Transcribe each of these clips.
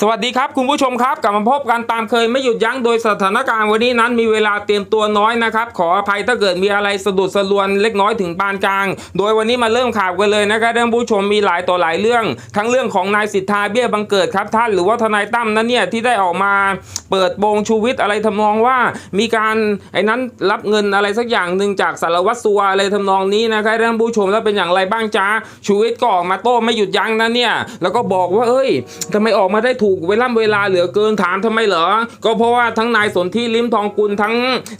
สวัสดีครับคุณผู้ชมครับกลับมาพบกันตามเคยไม่หยุดยั้งโดยสถานการณ์วันนี้นั้นมีเวลาเตรียมตัวน้อยนะครับ ขออภัยถ้าเกิดมีอะไรสะดุดสะลวนเล็กน้อยถึงปานกลาง โดยวันนี้มาเริ่มข่าวกันเลยนะครับท่านผู้ชมมีหลายต่อหลายเรื่อง ทั้งเรื่องของนายสิทธาเบี้ยบังเกิดครับท่านหรือว่าทนายตั้มนั้นเนี่ยที่ได้ออกมาเปิดโปงชูวิทย์อะไรทำนองว่า มีการไอ้นั้นรับเงินอะไรสักอย่างหนึ่งจากสารวัตรสัวอะไรทำนองนี้นะครับท่านผู้ชมแล้วเป็นอย่างไรบ้างจ้าชูวิทย์ก็ออกมาโต้ไม่หยุดยั้งนะเนี่ยแล้วก็บอกว่าเอ้ยทำไมออกมาได้ถูกเวลาเวลาเหลือเกินถามทำไมเหรอ ก็เพราะว่าทั้งนายสนธิลิมทองกุลทั้ง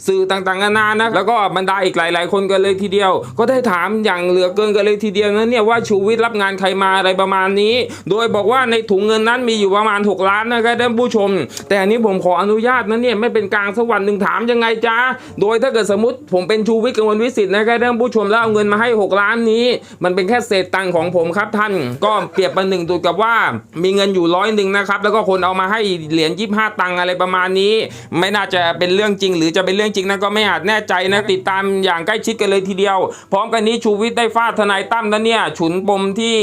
สื่อต่างๆนานานะแล้วก็บรรดาอีกหลาย ๆ คนกันเลยทีเดียว ก็ได้ถามอย่างเหลือเกินกันเลยทีเดียวนะเนี่ยว่าชูวิทย์รับงานใครมาอะไรประมาณนี้ โดยบอกว่าในถุงเงินนั้นมีอยู่ประมาณ 6 ล้านนะครับท่านผู้ชม แต่อันนี้ผมขออนุญาตนะเนี่ยไม่เป็นกลางสักวันหนึ่งถามยังไงจ้าโดยถ้าเกิดสมมติผมเป็นชูวิทย์กมลวิสิทธิ์นะครับท่านผู้ชมแล้วเอาเงินมาให้ 6 ล้านนี้ มันเป็นแค่เศษตังค์ของผมครับท่าน ก็เปรียบประหนึ่งตัวกับว่ามีเงินอยู่ร้อยหนึ่งนะครับ แล้วก็คนเอามาให้เหรียญยี่ห้าตังค์อะไรประมาณนี้ ไม่น่าจะเป็นเรื่องจริง หรือจะเป็นเรื่องจริงนั้นก็ไม่อาจแน่ใจนะติดตามอย่างใกล้ชิดกันเลยทีเดียว พร้อมกันนี้ชูวิทย์ได้ฟาดทนายตั้มนะเนี่ยฉุนปมที่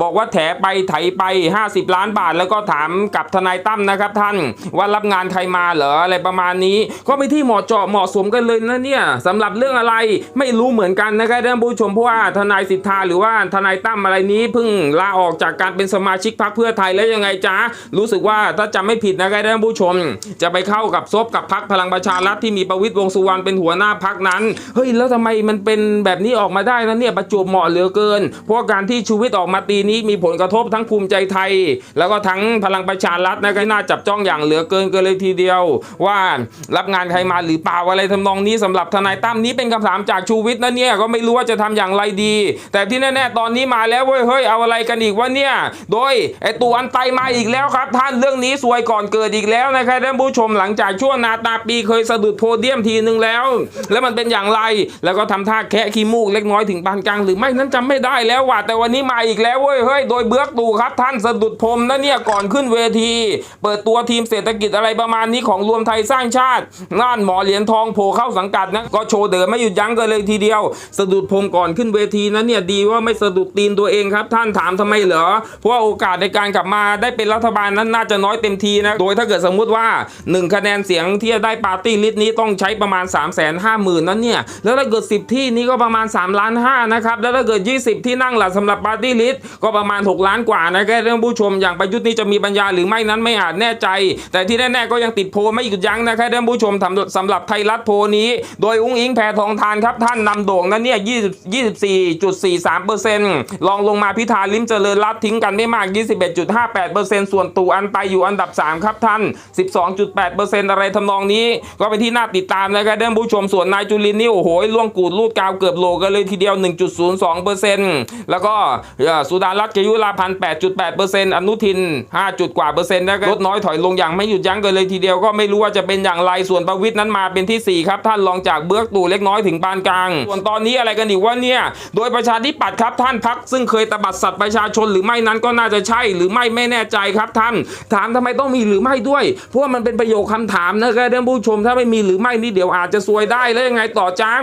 บอกว่าแถไปไถไป 50 ล้านบาท แล้วก็ถามกับทนายตั้มนะครับท่านว่ารับงานใครมาเหรออะไรประมาณนี้ ก็ไม่ที่เหมาะเจาะเหมาะสมกันเลยนะเนี่ยสำหรับเรื่องอะไรไม่รู้เหมือนกันนะครับท่านผู้ชมเพราะว่าทนายสิทธาหรือว่าทนายตั้มอะไรนี้เพิ่งลาออกจากการเป็นสมาชิกพรรคเพื่อไทยแล้วยังไงจ๊ะรู้สึกว่าถ้าจำไม่ผิดนะครับท่านผู้ชม จะไปเข้ากับซบกับพรรคพลังประชารัฐที่มีประวิตรวงษ์สุวรรณเป็นหัวหน้าพรรคนั้นเฮ้ยแล้วทำไมมันเป็นแบบนี้ออกมาได้นะเนี่ยประจวบเหมาะเหลือเกิน เพราะการที่ชูวิทย์ออกมาตีนี้มีผลกระทบทั้งภูมิใจไทย แล้วก็ทั้งพลังประชารัฐนะก็น่าจับจ้องอย่างเหลือเกินกันเลยทีเดียว ว่ารับงานใครมาหรือเปล่าอะไรทำนองนี้สำหรับทนายตั้มนี้เป็นคำถามจากชูวิทย์นะเนี่ยก็ไม่รู้ว่าจะทำอย่างไรดี แต่ที่แน่ๆตอนนี้มาแล้วเว้ยเฮ้ยเอาอะไรกันอีกวะเนี่ยโดยไอตัวอันไตมาอีกแล้วครับครับท่านเรื่องนี้สวยก่อนเกิดอีกแล้วนะครับท่านผู้ชมหลังจากช่วงนาตาปีเคยสะดุดโพเดียมทีนึงแล้ว แล้วมันเป็นอย่างไร แล้วก็ทำท่าแคะขี้มูกเล็กน้อยถึงปานกลางหรือไม่นั้นจำไม่ได้แล้วว่ะแต่วันนี้มาอีกแล้วเว้ยเฮ้ยโดยเบื้อกตู่ครับท่านสะดุดพรมนะเนี่ยก่อนขึ้นเวที เปิดตัวทีมเศรษฐกิจอะไรประมาณนี้ของรวมไทยสร้างชาติน่านหมอเหรียญทองโผล่เข้าสังกัดนะก็โชว์เดินไม่หยุดยั้งกันเลยทีเดียว สะดุดพรมก่อนขึ้นเวทีนั้นเนี่ยดีว่าไม่สะดุดตีนตัวเองครับ ท่านถามทำไมเหรอเพราะว่าโอกาสในการกลับมาได้เป็นรัฐบาลนั้นน่าจะน้อยเต็มทีนะ โดยถ้าเกิดสมมุติว่า 1 คะแนนเสียงที่จะได้ปาร์ตี้ลิสต์นี้ต้องใช้ประมาณ 3 5 0 0 0 0นั้นเนี่ย แล้วถ้าเกิด 10 ที่นี้ก็ประมาณ3ล้าน5นะครับ แล้วถ้าเกิด 20 ที่นั่งหลักสำหรับปาร์ตี้ลิสต์ก็ประมาณ 6 ล้านกว่านะแค่เรื่องผู้ชมอย่างประยุทธ์นี้จะมีปัญญาหรือไม่นั้นไม่อาจแน่ใจ แต่ที่แน่ๆก็ยังติดโพลไม่หยุดยั้งนะแค่เรื่องผู้ชมทำสำหรับไทยรัฐโพลนี้ โดยอุ้งอิงแพทองทานครับท่านนำโด่งนั้นเนี่ย24.43%ลองลงมาพิธาลิมเจริญรัตน์ทิ้งกันไม่มาก 21.58%ส่วนตู่อันไปอยู่อันดับ 3 ครับท่าน 12.8%อะไรทำนองนี้ ก็เป็นที่น่าติดตามนะครับท่านผู้ชมส่วนนายจุลินนี่โอ้โหล่วงกูดลูดกาวเกือบโลกันเลยทีเดียว 1.02%แล้วก็สุดารัตน์เกยุราพันธ์8.8%อนุทิน 5 จุดกว่าเปอร์เซ็นต์นะครับลดน้อยถอยลงอย่างไม่หยุดยั้งกันเลยทีเดียวก็ไม่รู้ว่าจะเป็นอย่างไรส่วนประวิทย์นั้นมาเป็นทีสี่4 ครับท่านรองจากเบื้อกตู่เล็กน้อยถึงปานกลาง ส่วนตอนนี้อะไรกันอีกว่าเนี่ย โดยประชาธิปัตย์ครับท่านพักซึ่งเคยตบัดสัตว์ประชาชนหรือไม่นั้นก็น่าจะใช่หรือไม่ไม่แน่ใจครับท่านถามทำไมต้องมีหรือไม่ด้วย เพราะว่ามันเป็นประโยคคำถามนะครับท่านผู้ชมถ้าไม่มีหรือไม่นี่เดี๋ยวอาจจะซวยได้แล้วยังไงต่อจ้าง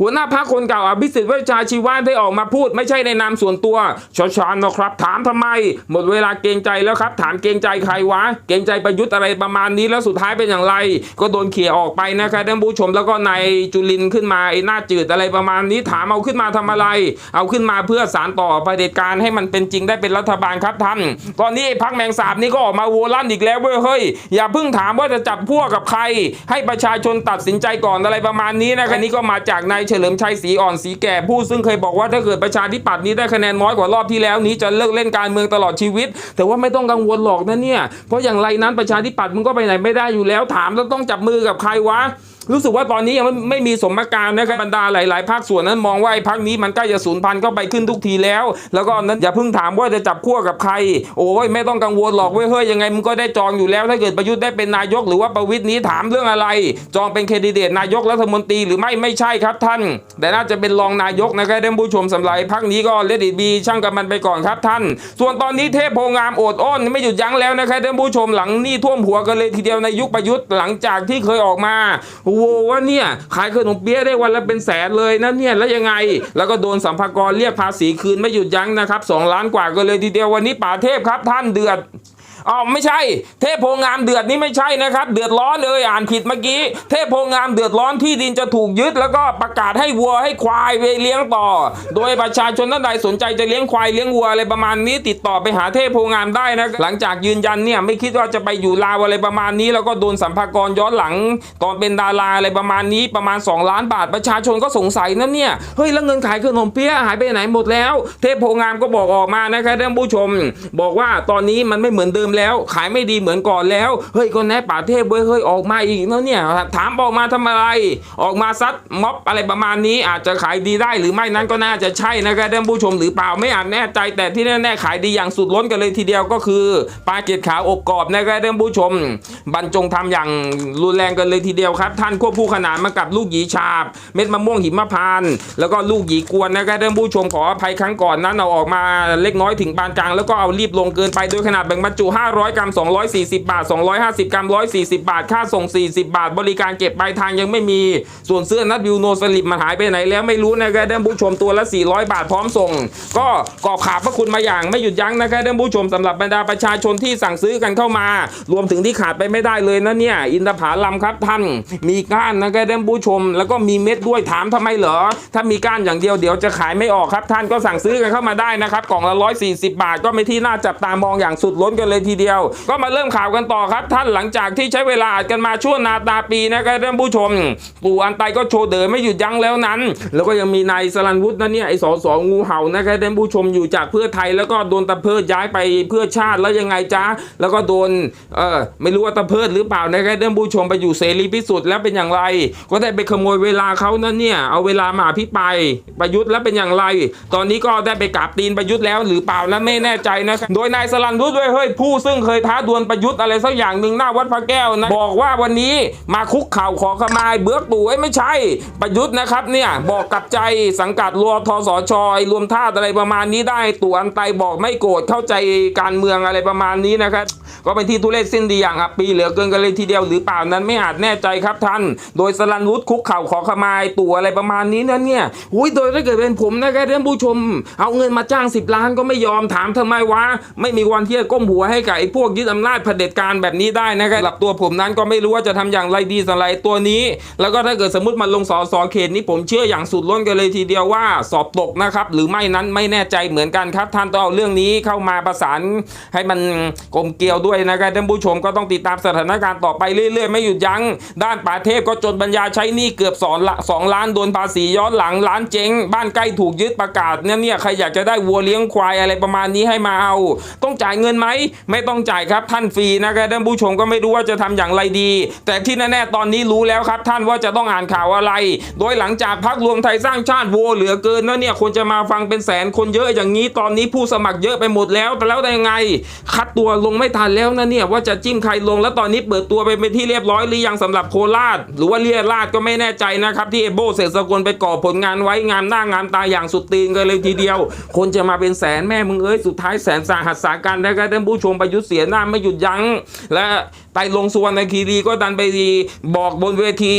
หัวหน้าพักคนเก่าอภิสิทธิ์เวชชาชีวะได้ออกมาพูด ไม่ใช่ในนามส่วนตัวชอชานนะครับ ถามทำไม หมดเวลาเกรงใจแล้วครับ ถามเกรงใจใครวะ เกรงใจประยุทธ์อะไรประมาณนี้แล้วสุดท้ายเป็นอย่างไร ก็โดนเขี่ยออกไปนะครับท่านผู้ชมแล้วก็นายจุลินขึ้นมาไอ้หน้าจืดอะไรประมาณนี้ ถามเอาขึ้นมาทำอะไร เอาขึ้นมาเพื่อสารต่อเผด็จการให้มันเป็นจริงได้เป็นรัฐบาลครับท่านตอนนี้พักแมงสาบนี่ก็ออกมาโวลั่นอีกแล้วเว้ยเฮ้ยอย่าเพิ่งถามว่าจะจับพวกกับใคร ให้ประชาชนตัดสินใจก่อนอะไรประมาณนี้นะครับนี่ก็มาจากนายเฉลิมชัยศรีอ่อนสีแก่ผู้ซึ่งเคยบอกว่าถ้าเกิดประชาธิปัตย์นี้ได้คะแนนน้อยกว่ารอบที่แล้วนี้จะเลิกเล่นการเมืองตลอดชีวิต แต่ว่าไม่ต้องกังวลหรอกนะเนี่ยเพราะอย่างไรนั้นประชาธิปัตย์มึงก็ไปไหนไม่ได้อยู่แล้วถามแล้วต้องจับมือกับใครวะ รู้สึกว่าตอนนี้ยังไม่ไม่มีสมการนะครับบรรดาหลาย ๆ ภาคส่วนนั้นมองว่าไอ้พักนี้มันใกล้จะสูญพันธุ์เข้าไปขึ้นทุกทีแล้ว แล้วก็นั้นอย่าเพิ่งถามว่าจะจับขั้วกับใคร โอ้ยไม่ต้องกังวลหรอกเว้ยเฮ้ยยังไงมึงก็ได้จองอยู่แล้วถ้าเกิดประยุทธ์ได้เป็นนายก หรือว่าประวิตรนี้ถามเรื่องอะไร จองเป็นแคนดิเดตนายกรัฐมนตรีหรือไม่ไม่ใช่ครับท่าน แต่น่าจะเป็นรองนายกนะครับท่านผู้ชมสำหรับพักนี้ก็เลดีบีช่างกับมันไปก่อนครับท่าน ส่วนตอนนี้เทพโพงามโอดอ้อนไม่หยุดยั้งแล้วนะครับท่านผู้ชมหลังนี้ท่วมหัวกันเลยทีเดียวในยุคประยุทธ์หลังจากที่เคยออกมาโโวว่าเนี่ยขายขนมเปี๊ยะได้วันละเป็นแสนเลยนะเนี่ยแล้วยังไง แล้วก็โดนสัมภากรเรียกภาษีคืนไม่หยุดยั้งนะครับสองล้านกว่ากันเลยทีเดียววันนี้ป่าเทพครับท่านเดือด อ๋อไม่ใช่ เทพโพงามเดือดนี่ไม่ใช่นะครับ เดือดร้อนเลยอ่านผิดเมื่อกี้ เทพโพงามเดือดร้อนที่ดินจะถูกยึด แล้วก็ประกาศให้วัวให้ควายไปเลี้ยงต่อ โดยประชาชนท่านใดสนใจจะเลี้ยงควายเลี้ยงวัวอะไรประมาณนี้ ติดต่อไปหาเทพโพงามได้นะหลังจากยืนยันเนี่ยไม่คิดว่าจะไปอยู่ลาวอะไรประมาณนี้ แล้วก็โดนสัมภากรย้อนหลัง ตอนเป็นดาราอะไรประมาณนี้ประมาณ 2 ล้านบาทประชาชนก็สงสัยนะเนี่ยเฮ้ยแล้วเงินขายขนมเปี๊ยะหายไปไหนหมดแล้ว เทพโพงามก็บอกออกมานะครับท่านผู้ชม บอกว่าตอนนี้มันไม่เหมือนเดิมแล้ว ขายไม่ดีเหมือนก่อนแล้ว เฮ้ยคนแน่ป่าเทพเว้ยเฮ้ยออกมาอีกแล้วเนี่ย ถามออกมาทำอะไรออกมาซัดม็อบอะไรประมาณนี้ อาจจะขายดีได้หรือไม่นั้นก็น่าจะใช่นะครับท่านผู้ชมหรือเปล่าไม่อาจแน่ใจ แต่ที่แน่ๆขายดีอย่างสุดล้นกันเลยทีเดียวก็คือปลาเกล็ดขาวอกกรอบนะครับท่านผู้ชม บรรจงทำอย่างรุนแรงกันเลยทีเดียวครับ ท่านควบคู่ขนานมากับลูกหยีฉาบ เม็ดมะม่วงหิมพาน แล้วก็ลูกหยีกวนนะครับท่านผู้ชมขออภัยครั้งก่อนนั้นเอาออกมาเล็กน้อยถึงปานกลางแล้วก็เอารีบลงเกินไปโดยขนาดแบ่งบรรจุ500 กรัม 240 บาท 250 กรัม 140 บาท ค่าส่ง 40 บาท บริการเก็บปลายทางยังไม่มี ส่วนเสื้อนัดวิวโนสลิปมันหายไปไหนแล้วไม่รู้นะครับท่านผู้ชมตัวละ 400 บาทพร้อมส่ง ก็กอบขาพระคุณมาอย่างไม่หยุดยั้งนะครับท่านผู้ชมสำหรับบรรดาประชาชนที่สั่งซื้อกันเข้ามา รวมถึงที่ขาดไปไม่ได้เลยนะเนี่ย อินทผลัมครับท่าน มีก้านนะครับท่านผู้ชม แล้วก็มีเม็ดด้วยถามทำไมเหรอ ถ้ามีก้านอย่างเดียวเดี๋ยวจะขายไม่ออกครับท่านก็สั่งซื้อกันเข้ามาได้นะครับกล่องละ 140 บาท ก็ไม่ที่น่าจับตามองอย่างสุดล้นกันเลยทีเดียว ก็มาเริ่มข่าวกันต่อครับ ท่านหลังจากที่ใช้เวลาอัดกันมาชั่วนาตาปีนะครับท่านผู้ชม ปู่อันไตก็โชว์เดินไม่หยุดยั้งแล้วนั้น แล้วก็ยังมีนายสรันวุฒินะเนี่ยไอ้สอสองูเห่านะครับท่านผู้ชมอยู่จากเพื่อไทยแล้วก็โดนตะเพิดย้ายไปเพื่อชาติแล้วยังไงจ๊ะแล้วก็โดนเออไม่รู้ว่าตะเพิดหรือเปล่านะครับท่านผู้ชมไปอยู่เสรีพิสุทธิ์แล้วเป็นอย่างไร ก็ได้ไปขโมยเวลาเขานั่นเนี่ยเอาเวลามาอภิปายประยุทธ์แล้วเป็นอย่างไร ตอนนี้ก็ได้ไปกราบตีนประยุทธ์แล้วหรือเปล่านั้นไม่แน่ใจนะครับโดยนายสรันวุฒิด้วยเฮ้ยผู้ซึ่งเคยท้าดวลประยุทธ์อะไรสักอย่างหนึ่งหน้าวัดพระแก้วนะบอกว่าวันนี้มาคุกเข่าขอขมาเบือกตู่ไอ้ไม่ใช่ ประยุทธ์นะครับเนี่ยบอกกับใจสังกัดรวทสชอ้รวมท่าอะไรประมาณนี้ได้ตู่อันไตบอกไม่โกรธเข้าใจการเมืองอะไรประมาณนี้นะครับก็เป็นที่ทุเรศสิ้นดีอย่างอับปีเหลือเกินกันเลยทีเดียวหรือเปล่านั้นไม่อาจแน่ใจครับท่าน โดยสลันวุฒิคุกเข่าขอขมาตู่อะไรประมาณนี้นะเนี่ยอุ้ยโดยถ้าเกิดเป็นผมนะครับท่านผู้ชม เอาเงินมาจ้าง 10 ล้านก็ไม่ยอมถามทำไมวะไม่มีวันที่จะก้มหัวให้กับไอ้พวกยึดอำนาจเผด็จการแบบนี้ได้นะครับหรับตัวผมนั้นก็ไม่รู้ว่าจะทำอย่างไรดีสำหรับตัวนี้ แล้วก็ถ้าเกิดสมมติมันลงสอสอเขตนี้ผมเชื่ออย่างสุดล้นกันเลยทีเดียวว่าสอบตกนะครับหรือไม่นั้นไม่แน่ใจเหมือนกันครับ ท่านต้องเอาเรื่องนี้เข้ามาประสานให้มันกลมเกลียวด้วยนะครับท่านผู้ชมก็ต้องติดตามสถานการณ์ต่อไปเรื่อย ๆ ไม่หยุดยั้งด้านป่าเทพก็จนบัญญาใช้หนี้เกือบสองละสองล้านโดนภาษีย้อนหลังล้านเจ๊ง บ้านใกล้ถูกยึดประกาศเนี่ยเนี่ยใครอยากจะได้วัวเลี้ยงควายอะไรประมาณนี้ให้มาเอา ต้องจ่ายเงินไหมไม่ต้องจ่ายครับท่านฟรีนะครับท่านผู้ชมก็ไม่รู้ว่าจะทำอย่างไรดี แต่ที่แน่ๆตอนนี้รู้แล้วครับ ท่านว่าจะต้องอ่านข่าวอะไร โดยหลังจากพักรวมไทยสร้างชาติโวเหลือเกินแล้วเนี่ยคนจะมาฟังเป็นแสนคนเยอะอย่างนี้ตอนนี้ผู้สมัครเยอะไปหมดแล้วแต่แล้วได้ยังไง คัดตัวลงไม่ทันแล้วนะเนี่ยว่าจะจิ้มใครลง แล้วตอนนี้เปิดตัวไปเป็นที่เรียบร้อยหรือยังสำหรับโคราช หรือว่าเลียราชก็ไม่แน่ใจนะครับที่เอโบเสกสกลไปก่อผลงานไว้งานหน้างานตาอย่างสุดตีนกันเลยทีเดียว คนจะมาเป็นแสนแม่มึงเอ้ยสุดท้ายแสนสาหัสสาการนะครับท่านผู้ชมประยุทธ์เสียหน้าไม่หยุดยั้งและ ไตรลงสุวรรณคีรีก็ดันไปบอกบนเวที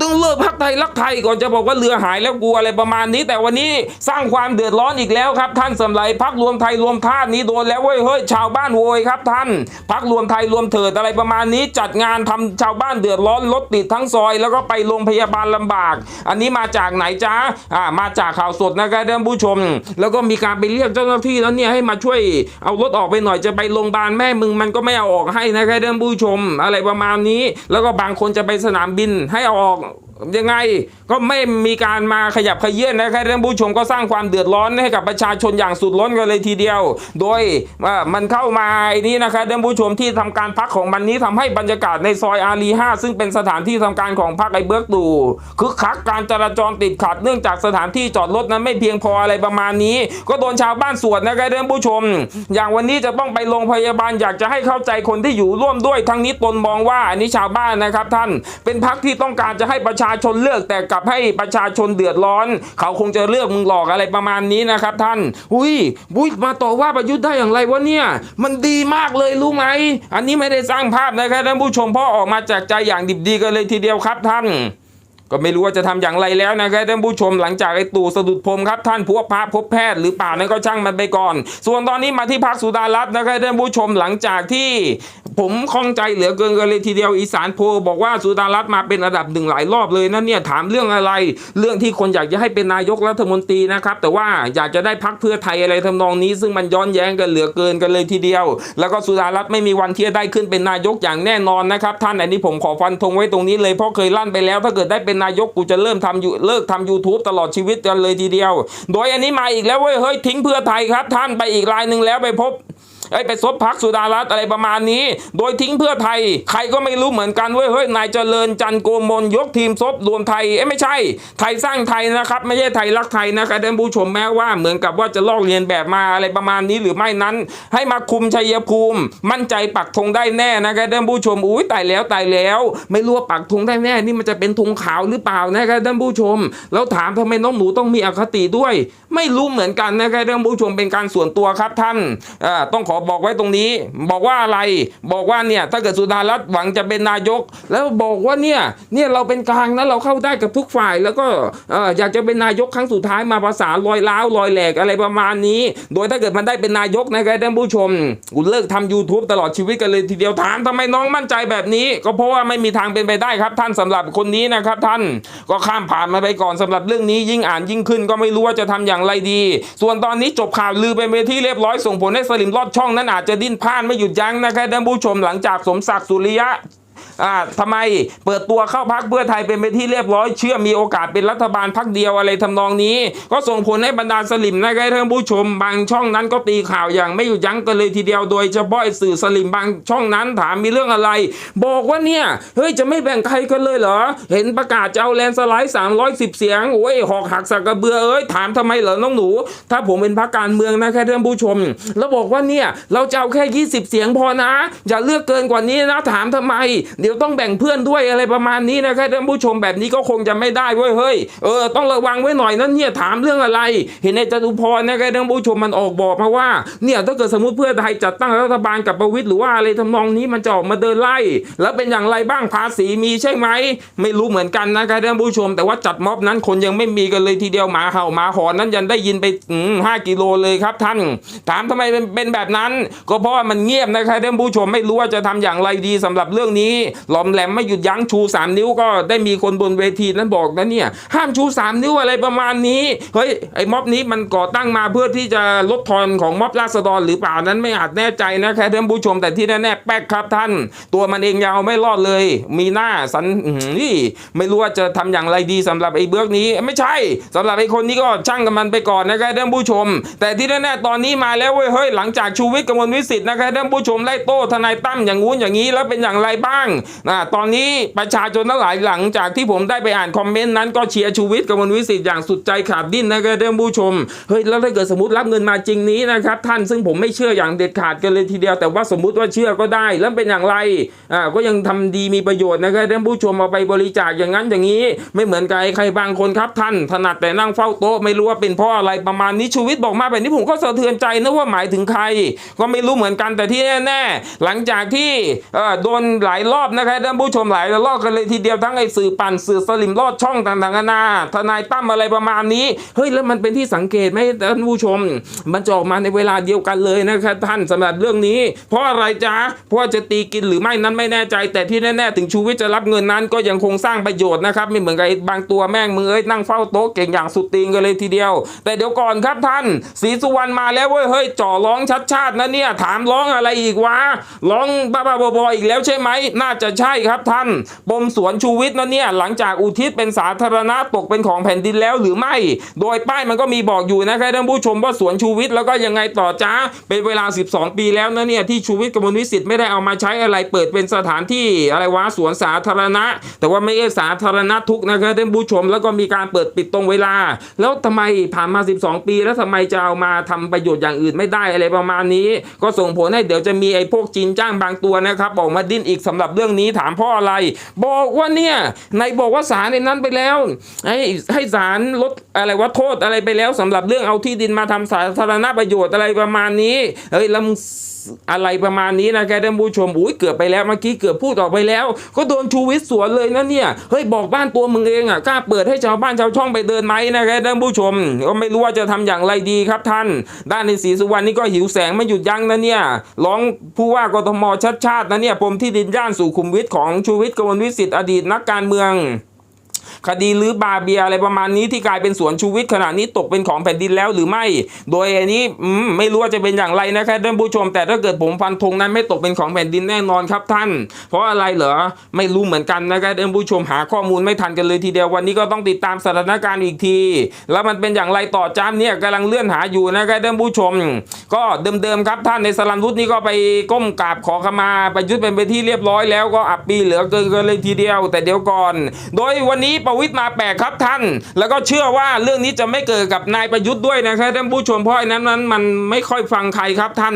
ต้องเลิกพักไทยรักไทยก่อนจะบอกว่าเรือหายแล้วกลัวอะไรประมาณนี้ แต่วันนี้สร้างความเดือดร้อนอีกแล้วครับ ท่านสำไรพักรวมไทยรวมธาตุนี้โดนแล้วเว้ยเฮ้ยชาวบ้านโวยครับท่านพักรวมไทยรวมเถิดอะไรประมาณนี้ จัดงานทำชาวบ้านเดือดร้อนรถติดทั้งซอย แล้วก็ไปโรงพยาบาลลำบาก อันนี้มาจากไหนจ๊ะอ่ามาจากข่าวสดนะครับท่านผู้ชม แล้วก็มีการไปเรียกเจ้าหน้าที่แล้วเนี่ยให้มาช่วยเอารถออกไปหน่อยจะไปโรงพยาบาลแม่มึงมันก็ไม่เอาออกให้นะครับท่านผู้ชมมอะไรประมาณนี้ แล้วก็บางคนจะไปสนามบินให้เอาออกยังไงก็ไม่มีการมาขยับขยื่นนะครับท่านผู้ชมก็สร้างความเดือดร้อนให้กับประชาชนอย่างสุดล้นกันเลยทีเดียว โดยว่ามันเข้ามาไอ้นี้นะครับท่านผู้ชมที่ทำการพักของมันนี้ทำให้บรรยากาศในซอยอารี5ซึ่งเป็นสถานที่ทำการของพรรคไอ้เบิร์กตูคึกคักการจราจรติดขัดเนื่องจากสถานที่จอดรถนั้นไม่เพียงพออะไรประมาณนี้ ก็โดนชาวบ้านสวนนะครับท่านผู้ชม อย่างวันนี้จะต้องไปโรงพยาบาลอยากจะให้เข้าใจคนที่อยู่ร่วมด้วยทั้งนี้ตนมองว่าอันนี้ชาวบ้านนะครับท่านเป็นพรรคที่ต้องการจะให้ประชาชาชนเลือกแต่กลับให้ประชาชนเดือดร้อน เขาคงจะเลือกมึงหลอกอะไรประมาณนี้นะครับท่านอุ้ยอุ้ยมาต่อว่าประยุทธ์ได้อย่างไรวะเนี่ย มันดีมากเลยรู้ไหม อันนี้ไม่ได้สร้างภาพนะครับท่านผู้ชมพ่อออกมาจากใจอย่างดิบดีกันเลยทีเดียวครับท่าน ก็ไม่รู้ว่าจะทำอย่างไรแล้วนะครับท่านผู้ชมหลังจากไอ้ตู่สะดุดพรมครับท่านพวกพระพบแพทย์หรือเปล่านั้นก็ช่างมันไปก่อน ส่วนตอนนี้มาที่พักสุดารัตน์นะครับท่านผู้ชมหลังจากที่ผมข้องใจเหลือเกินกันเลยทีเดียวอีสานโพลบอกว่าสุดารัตน์มาเป็นอันดับหนึ่งหลายรอบเลยนะเนี่ยถามเรื่องอะไร เรื่องที่คนอยากจะให้เป็นนายกรัฐมนตรีนะครับแต่ว่าอยากจะได้พักเพื่อไทยอะไรทำนองนี้ ซึ่งมันย้อนแย้งกันเหลือเกินกันเลยทีเดียว แล้วก็สุดารัตน์ไม่มีวันที่จะได้ขึ้นเป็นนายกอย่างแน่นอนนะครับท่านอันนี้ผมขอฟันธงไว้ตรงนี้เลยเพราะเคยลั่นไปแล้วถ้าเกิดได้เป็นนายกกูจะเริ่มทำอยู่เลิกทำ YouTube ตลอดชีวิตกันเลยทีเดียว โดยอันนี้มาอีกแล้วเว้ยเฮ้ยทิ้งเพื่อไทยครับ ท่านไปอีกรายหนึ่งแล้วไปพบ ไอ้ไปซบพักสุดารัตอะไรประมาณนี้ โดยทิ้งเพื่อไทย ใครก็ไม่รู้เหมือนกันเว้ยเฮ้ยนายเจริญจันโกมลยกทีมซบรวมไทยเอ้ไม่ใช่ ไทยสร้างไทยนะครับ ไม่ใช่ไทยรักไทยนะครับท่านผู้ชมแม้ว่าเหมือนกับว่าจะลอกเรียนแบบมาอะไรประมาณนี้หรือไม่นั้น ให้มาคุมชัยภูมิ มั่นใจปักธงได้แน่นะครับท่านผู้ชมอุ้ยตายแล้วตายแล้ว ไม่รู้ว่าปักธงได้แน่นี่มันจะเป็นธงขาวหรือเปล่านะครับท่านผู้ชม แล้วถามทำไมน้องหนูต้องมีอคติด้วย ไม่รู้เหมือนกันนะครับท่านผู้ชมเป็นการส่วนตัวครับท่านต้องขอบอกไว้ตรงนี้ บอกว่าอะไร บอกว่าเนี่ยถ้าเกิดสุดารัตน์หวังจะเป็นนายก แล้วบอกว่าเนี่ยเนี่ยเราเป็นกลางนะเราเข้าได้กับทุกฝ่าย แล้วก็อยากจะเป็นนายกครั้งสุดท้ายมาภาษาลอยล้าวลอยแหลกอะไรประมาณนี้ โดยถ้าเกิดมันได้เป็นนายกนะครับท่านผู้ชมกูเลิกทำ YouTube ตลอดชีวิตกันเลยทีเดียวถามทำไมน้องมั่นใจแบบนี้ ก็เพราะว่าไม่มีทางเป็นไปได้ครับ ท่านสำหรับคนนี้นะครับท่านก็ข้ามผ่านมาไปก่อนสำหรับเรื่องนี้ยิ่งอ่านยิ่งขึ้นก็ไม่รู้ว่าจะทำอย่างไรดี ส่วนตอนนี้จบข่าวลือไปเป็นที่เรียบร้อยส่งผลให้สลิมลอดช่องนั้นอาจจะดิ้นพล่านไม่หยุดยั้งนะครับท่านผู้ชมหลังจากสมศักดิ์สุริยะ อ่าทำไมเปิดตัวเข้าพักเพื่อไทยเป็นไปที่เรียบร้อยเชื่อมีโอกาสเป็นรัฐบาลพักเดียวอะไรทำนองนี้ ก็ส่งผลให้บรรดาสลิมนะครับท่านผู้ชม บางช่องนั้นก็ตีข่าวอย่างไม่หยุดยั้งกันเลยทีเดียวโดยเฉพาะไอ้สื่อสลิมบางช่องนั้นถามมีเรื่องอะไร บอกว่าเนี่ยเฮ้ยจะไม่แบ่งใครกันเลยเหรอ เห็นประกาศจะเอาแลนด์สไลด์ 310 เสียงโอ้ยหอกหักสักกระเบือเอ้ยถามทำไมเหรอน้องหนู ถ้าผมเป็นพรรคการเมืองนะครับท่านผู้ชม แล้วบอกว่าเนี่ยเราจะเอาแค่ 20 เสียงพอนะ อย่าเลือกเกินกว่านี้นะถามทำไมเดี๋ยวต้องแบ่งเพื่อนด้วยอะไรประมาณนี้นะครับท่านผู้ชมแบบนี้ก็คงจะไม่ได้เว้ยเฮ้ยเออต้องระวังไว้หน่อยนั่นเนี่ยถามเรื่องอะไร เห็นในจตุพรนะครับท่านผู้ชมมันออกบอกมาว่าเนี่ยถ้าเกิดสมมติเพื่อไทยจัดตั้งรัฐบาลกับประวิตยหรือว่าอะไรทำนองนี้มันจะออกมาเดินไล่ แล้วเป็นอย่างไรบ้างภาษีมีใช่ไหมไม่รู้เหมือนกันนะครับท่านผู้ชม แต่ว่าจัดม็อบนั้นคนยังไม่มีกันเลยทีเดียวหมาเห่าหมาหอนนั้นยังได้ยินไปห้ากิโลเลยครับท่าน ถามทำไมเป็นแบบนั้น ก็เพราะว่ามันเงียบนะครับท่านผู้ชมไม่รู้ว่าจะทำอย่างไรดีสำหรับเรื่องนี้หลอมแหลมไม่หยุดยั้งชูสามนิ้วก็ได้มีคนบนเวทีนั้นบอกนะเนี่ยห้ามชูสามนิ้วอะไรประมาณนี้เฮ้ยไอ้ม็อบนี้มันก่อตั้งมาเพื่อที่จะลดทอนของม็อบราษฎรหรือเปล่านั้นไม่อาจแน่ใจนะครับท่านผู้ชมแต่ที่แน่ๆแป๊กครับท่าน ตัวมันเองยาวไม่รอดเลย มีหน้าสันนี่ไม่รู้ว่าจะทำอย่างไรดีสำหรับไอ้เบือกนี้ ไม่ใช่สำหรับไอ้คนนี้ก็ช่างกับมันไปก่อนนะครับท่านผู้ชม แต่ที่แน่ๆตอนนี้มาแล้วเว้ยเฮ้ยหลังจากชูวิทย์กมลวิสิทธิ์นะครับท่านผู้ชมไล่โต้ทนายตั้มอย่างงู้นอย่างนี้แล้วเป็นอย่างไรบ้างนะตอนนี้ประชาชนทั้งหลายหลังจากที่ผมได้ไปอ่านคอมเมนต์นั้นก็เชียร์ชูวิทย์กมลวิสิทธิ์อย่างสุดใจขาดดิ้นนะครับท่านผู้ชมเฮ้ยแล้วถ้าเกิดสมมติรับเงินมาจริงนี้นะครับท่านซึ่งผมไม่เชื่ออย่างเด็ดขาดกันเลยทีเดียว แต่ว่าสมมุติว่าเชื่อก็ได้แล้วเป็นอย่างไรอ่าก็ยังทำดีมีประโยชน์นะครับท่านผู้ชมเอาไปบริจาคอย่างนั้นอย่างนี้ ไม่เหมือนกับใครบางคนครับท่านถนัดแต่นั่งเฝ้าโต๊ะไม่รู้ว่าเป็นเพราะอะไรประมาณนี้ชูวิทย์บอกมาแบบนี้ผมก็สะเทือนใจนะว่าหมายถึงใคร ก็ไม่รู้เหมือนกันแต่ที่แน่ๆหลังจากที่เอ่อโดนหลายรอบนะครับท่านผู้ชมหลายรอบกันเลยทีเดียวทั้งไอ้สื่อปั่นสื่อสลิมลอดช่องต่างๆนานาทนายตั้มอะไรประมาณนี้เฮ้ยแล้วมันเป็นที่สังเกตไหมท่านผู้ชม มันจะออกมาในเวลาเดียวกันเลยนะครับท่านสำหรับเรื่องนี้ เพราะอะไรจ๊ะเพราะจะตีกินหรือไม่นั้นไม่แน่ใจ แต่ที่แน่ๆถึงชูวิทย์จะรับเงินนั้น ก็ยังคงสร้างประโยชน์นะครับไม่เหมือนกับไอ้บางตัวแม่งมือเอ้ยนั่งเฝ้าโต๊ะเก่งอย่างสุดตีนกันเลยทีเดียว แต่เดี๋ยวก่อนครับท่านศรีสุวรรณมาแล้วเว้ยเฮ้ยจ่อร้องชัดชาตินะเนี่ยถามร้องอะไรอีกวะร้องบ้าๆบอๆอีกแล้วใช่ไหมน่าจะใช่ครับท่านปมสวนชูวิทย์นะเนี่ยหลังจากอุทิศเป็นสาธารณะตกเป็นของแผ่นดินแล้วหรือไม่ โดยป้ายมันก็มีบอกอยู่นะครับท่านผู้ชมว่าสวนชูวิทย์แล้วก็ยังไงต่อจ้าเป็นเวลา 12 ปีแล้วนะเนี่ยที่ชูวิทย์กมลวิสิทธิ์ไม่ได้เอามาใช้อะไรเปิดเป็นสถานที่อะไรวะสวนสาธารณะ แต่ว่าไม่ใช่สาธารณะทุกนะครับท่านผู้ชมแล้วก็มีการเปิดปิดตรงเวลา แล้วทำไมผ่านมา 12 ปี แล้วทำไมจะเอามาทำประโยชน์อย่างอื่นไม่ได้อะไรประมาณนี้ ก็ส่งผลให้เดี๋ยวจะมีไอ้พวกจีนจ้างบางตัวนะครับออกมาดิ้นอีกสำหรับเรื่องรื่องนี้ถามเพราะอะไร บอกว่าเนี่ยในบอกว่าศาลในนั้นไปแล้วให้ให้ศาลลดอะไรว่าโทษอะไรไปแล้วสำหรับเรื่องเอาที่ดินมาทำสาธารณประโยชน์อะไรประมาณนี้เฮ้ยแล้วอะไรประมาณนี้นะแกท่านผู้ชมอุ้ยเกือบไปแล้วเมื่อกี้เกือบพูดออกไปแล้ว ก็โดนชูวิทย์สวนเลยนะเนี่ยเฮ้ยบอกบ้านตัวมึงเองอะกล้าเปิดให้ชาวบ้านชาวช่องไปเดินไหมนะแกท่านผู้ชม ก็ไม่รู้ว่าจะทำอย่างไรดีครับท่าน ด้านในศรีสุวรรณนี่ก็หิวแสงไม่หยุดยั้งนะเนี่ยร้องผู้ว่ากทมชัดชาตินะเนี่ยปมที่ดินย่านสุขุมวิทของชูวิทย์กมลวิสิทธิ์อดีตนักการเมือง คดีหรือบาเบียอะไรประมาณนี้ที่กลายเป็นสวนชูวิทย์ขณะนี้ตกเป็นของแผ่นดินแล้วหรือไม่ โดยอันนี้ไม่รู้ว่าจะเป็นอย่างไรนะครับท่านผู้ชม แต่ถ้าเกิดผมฟันธงนั้นไม่ตกเป็นของแผ่นดินแน่นอนครับท่าน เพราะอะไรเหรอไม่รู้เหมือนกันนะครับท่านผู้ชมหาข้อมูลไม่ทันกันเลยทีเดียววันนี้ก็ต้องติดตามสถานการณ์อีกที แล้วมันเป็นอย่างไรต่อจ้ามเนี่ยกำลังเลื่อนหาอยู่นะครับท่านผู้ชม ก็เดิมๆครับท่านในสลันรุตนี่ก็ไปก้มกราบขอขมาไปยุดเป็นไปที่เรียบร้อยแล้วก็อับปีเหลือเกินกันเลยทีเดียว แต่เดี๋ยวก่อน โดยวันนี้ประวิตรมาแปลกครับท่าน แล้วก็เชื่อว่าเรื่องนี้จะไม่เกิดกับนายประยุทธ์ด้วยนะครับท่านผู้ชมเพราะไอ้นั้นนั้นมันไม่ค่อยฟังใครครับท่าน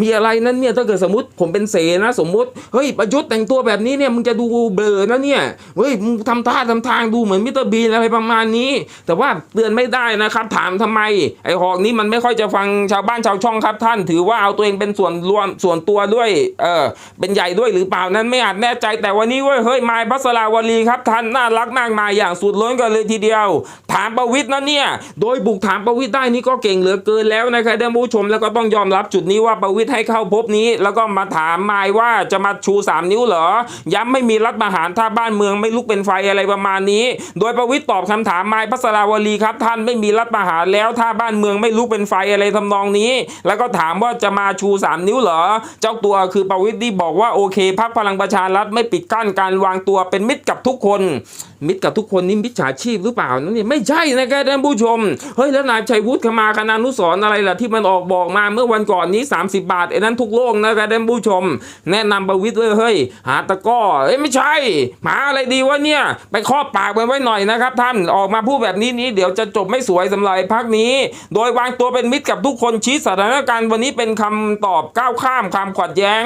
มีอะไรนั้นเนี่ยถ้าเกิดสมมติผมเป็นเสนะสมมติเฮ้ยประยุทธ์แต่งตัวแบบนี้เนี่ยมึงจะดูเบลอนะเนี่ยเฮ้ยมึงทำท่าทำทางดูเหมือนมิสเตอร์บีนอะไรประมาณนี้ แต่ว่าเตือนไม่ได้นะครับ ถามทำไมไอ้หอกนี้มันไม่ค่อยจะฟังชาวบ้านชาวช่องครับท่าน ถือว่าเอาตัวเองเป็นส่วนรวมส่วนตัวด้วยเออเป็นใหญ่ด้วยหรือเปล่านั้นไม่อาจแน่ใจแต่วันนี้เว้ยเฮ้ยมายพัสราวลีครับท่านน่ารักมากมาอย่างสุดล้นกันเลยทีเดียว ถามประวิทย์นะเนี่ย โดยบุกถามประวิทย์ได้นี่ก็เก่งเหลือเกินแล้วนะครับท่านผู้ชมแล้วก็ต้องยอมรับจุดนี้ว่าประวิทย์ให้เข้าพบนี้ แล้วก็มาถามมายว่าจะมาชูสามนิ้วเหรอ ย้ำไม่มีรัฐประหารถ้าบ้านเมืองไม่ลุกเป็นไฟอะไรประมาณนี้ โดยประวิทย์ตอบคำถามมายพัสราวลีครับ ท่านไม่มีรัฐประหารแล้วถ้าบ้านเมืองไม่ลุกเป็นไฟอะไรทำนองนี้ แล้วก็ถามว่าจะมาชูสามนิ้วเหรอ เจ้าตัวคือประวิทย์ที่บอกว่าโอเคพักพลังประชารัฐไม่ปิดกั้นการวางตัวเป็นมิตรกับทุกคนมิตรกับทุกคนนี่มิจฉาชีพหรือเปล่านั่นนี่ไม่ใช่นะครับท่านผู้ชม เฮ้ยแล้วนายชัยวุฒิขมาคณานุสรณ์อะไรล่ะที่มันออกบอกมาเมื่อวันก่อนนี้ 30 บาทไอ้นั้นทุกโลกนะครับท่านผู้ชม แนะนำประวิตรเลยเฮ้ยหาตะก้อเอ้ยไม่ใช่หาอะไรดีวะเนี่ย ไปครอบปากมันไว้หน่อยนะครับ ท่านออกมาพูดแบบนี้นี้เดี๋ยวจะจบไม่สวยสำหรับพักนี้ โดยวางตัวเป็นมิตรกับทุกคนชี้สถานการณ์วันนี้เป็นคำตอบก้าวข้ามคำขัดแย้ง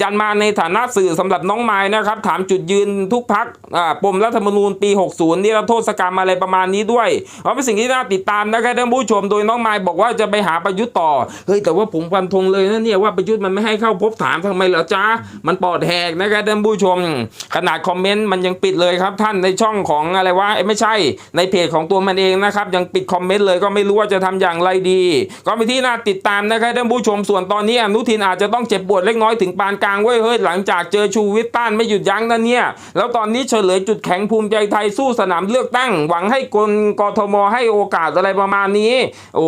ยันมาในฐานะสื่อสำหรับน้องไม้นะครับ ถามจุดยืนทุกพักปมรัฐธรรมนูญปี60นี่รัฐโทษกรรมอะไรประมาณนี้ด้วยเพราะเป็นสิ่งที่น่าติดตามนะครับท่านผู้ชมโดยน้องไม้บอกว่าจะไปหาประยุทธ์ต่อเฮ้ยแต่ว่าผมฟันธงเลยนะเนี่ยว่าประยุทธ์มันไม่ให้เข้าพบถามทำไมเหรอจ๊ะมันปอดแหกนะครับท่านผู้ชม ขนาดคอมเมนต์มันยังปิดเลยครับท่านในช่องของอะไรวะไม่ใช่ในเพจของตัวมันเองนะครับยังปิดคอมเมนต์เลยก็ไม่รู้ว่าจะทำอย่างไรดี ก็เป็นที่น่าติดตามนะครับท่านผู้ชมส่วนตอนนี้อนุทินอาจจะต้องเจ็บปวดเล็กน้อยถึงปานกลางเว้ยเฮ้ยหลังจากเจอชูวิทย์ต้านไม่หยุดยั้งนั่นเนี่ยแล้วตอนนี้เฉลยจุดแข็งภูมิใจไทยสู้สนามเลือกตั้ง หวังให้คนกทมให้โอกาสอะไรประมาณนี้ โอ้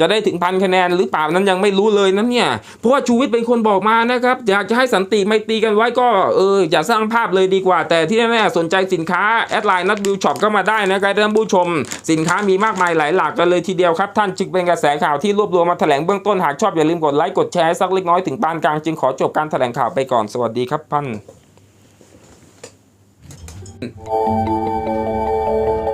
จะได้ถึงพันคะแนนหรือเปล่านั้นยังไม่รู้เลยนะเนี่ยเพราะว่าชูวิทย์เป็นคนบอกมานะครับอยากจะให้สันติไม่ตีกันไว้ก็เอออย่าสร้างภาพเลยดีกว่า แต่ที่แน่ๆสนใจสินค้าแอดไลน์นัดบิวช็อปก็มาได้นะครับท่านผู้ชม สินค้ามีมากมายหลายหลากกันเลยทีเดียวครับ ท่านจึงเป็นกระแสข่าวที่รวบรวมมาแถลงเบื้องต้นหากชอบอย่าลืมกดไลค์กดแชร์สักเล็กน้อยถึงปานกลางจึงขอจบการแถลงข่าวไปก่อนสวัสดีครับท่าน ああ。